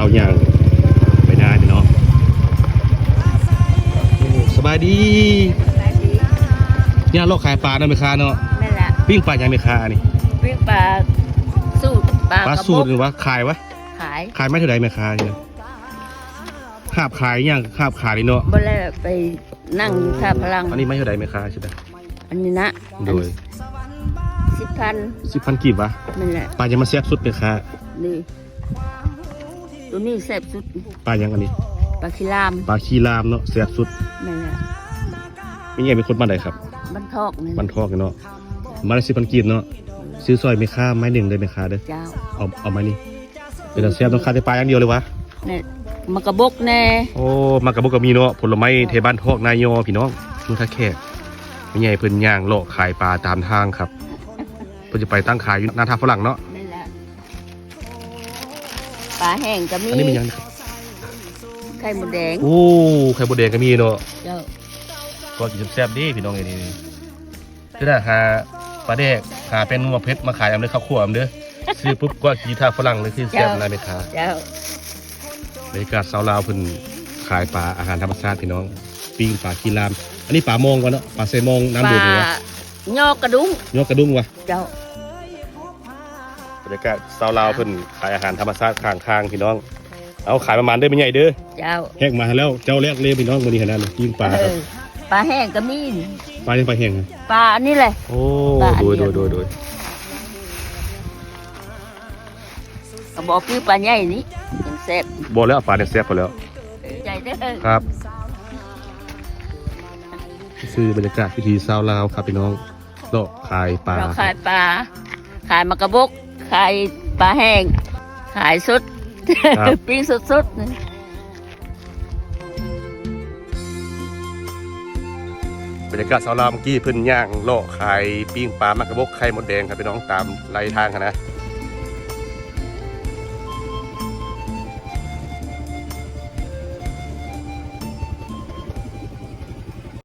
าวย่างไปได้พี่น้องโอ้สบายดีย่างโลกขายปลาเนาะแม่ค้าเนาะนั่นแหละปิ้งปลาย่างแม่ค้านี่วิ่งปลาสูตรปลาปลากระสูบตกรหรือว่าขายวะขายขายไม่เท่าไหร่แม่ค้าเนี่ยคาบขายย่างคาบขายนี่เนาะบ่แล้วไปนั่งอยู่ท่าพลัง อันนี้ไม่เท่าไหร่แม่ค้าใช่ไหมอันนี้นะโดยสิบพันสิบพันกีบวะนั่นแหละปลายังมาแซ่บสุดแม่ค้านี่ ตัวนี้แซ่บสุดปลายังอันนี้ปลาคิรามปลาคีรามเนาะแซ่บสุดนั่นแหละมีไงเป็นคนบ้านไหนครับบันทอกนี่บ้านทอกเนาะมาได้สิบพันกีบเนาะซื้อซอยแม่ค้าไม้หนึ่งเลยแม่ค้าเด้อเจ้าเอาเอามานี่เป็นแต่แซ่บต้องคาแต่ปลาอย่างเดียวเลยวะเนี่ยมากระบกแน่โอ้มากระบุกกระมีเนาะผลไม้เทบ้านทอกนายโยพี่น้องนุ่งท่าแขกไม่ใหญ่เพิ่นย่างเลาะขายปลาตามทางครับเพิ่นจะไปตั้งขายอยู่หน้าท่าฝรั่งเนาะนั่นแหละ ปลาแห้งก็มีอันนี้เป็นหยังนี่ครับไข่มดแดงโอ้ไข่บดแดงก็มีเนาะเจ้าก็กินแซ่บๆดีพี่น้องเอ้ยนี่คือถ้าหาปลาแดกหาเป็นนัวเพชรมาขายอำเลยข้าวคั่วอำเด้อซื้อปุ๊บก็กินท่าฝรั่งเลยคือแซ่บนายแม่ค้าเจ้าบรรยากาศสาวลาวเพิ่นขายปลาอาหารธรรมชาติพี่น้องปิ้งปลากีราม อันนี้ปลามองก่อนเนาะปลาเซมองปน้ำดูดลานี่วะยอกกระดุงยกกระดุ้งวะเจ้าบ รรยากาศสาวลาวเพิ่นขายอาหารธรรมชาติข้างทางพี่น้อง เอาขายประมาณได้ไม่ใหญ่เด้อเจ้าแหกมาแล้วเจ้าแรกเลยพี่น้องวันนี้ขนาดนั้นปิ้งปลาครับเออปลาแห้งก็มีปลายังปลาแห้งอะปลาอันนี้เลยโอ้ปลาอันโดยเดีโดยวยโดยโดยกระบอกคือปลาใหญ่นี่ยังแซ่บบอกแล้วปลาเนี่ยแซ่บพอแล้วใหญ่เด้อครับคือบรรยากาศพิธีสาวลาวครับพี่น้องเลาะขายปลาเราขายปลาขายมะกระบก ขายปลาแห้ง ขายสดครับ ปิ้งสดๆนี่บรรยากาศสาวลาวเมื่อกี้เพิ่นย่างเลาะขายปิ้งปลามากระบอกไข่มดแดงครับพี่น้องตามไหลทางครับนะ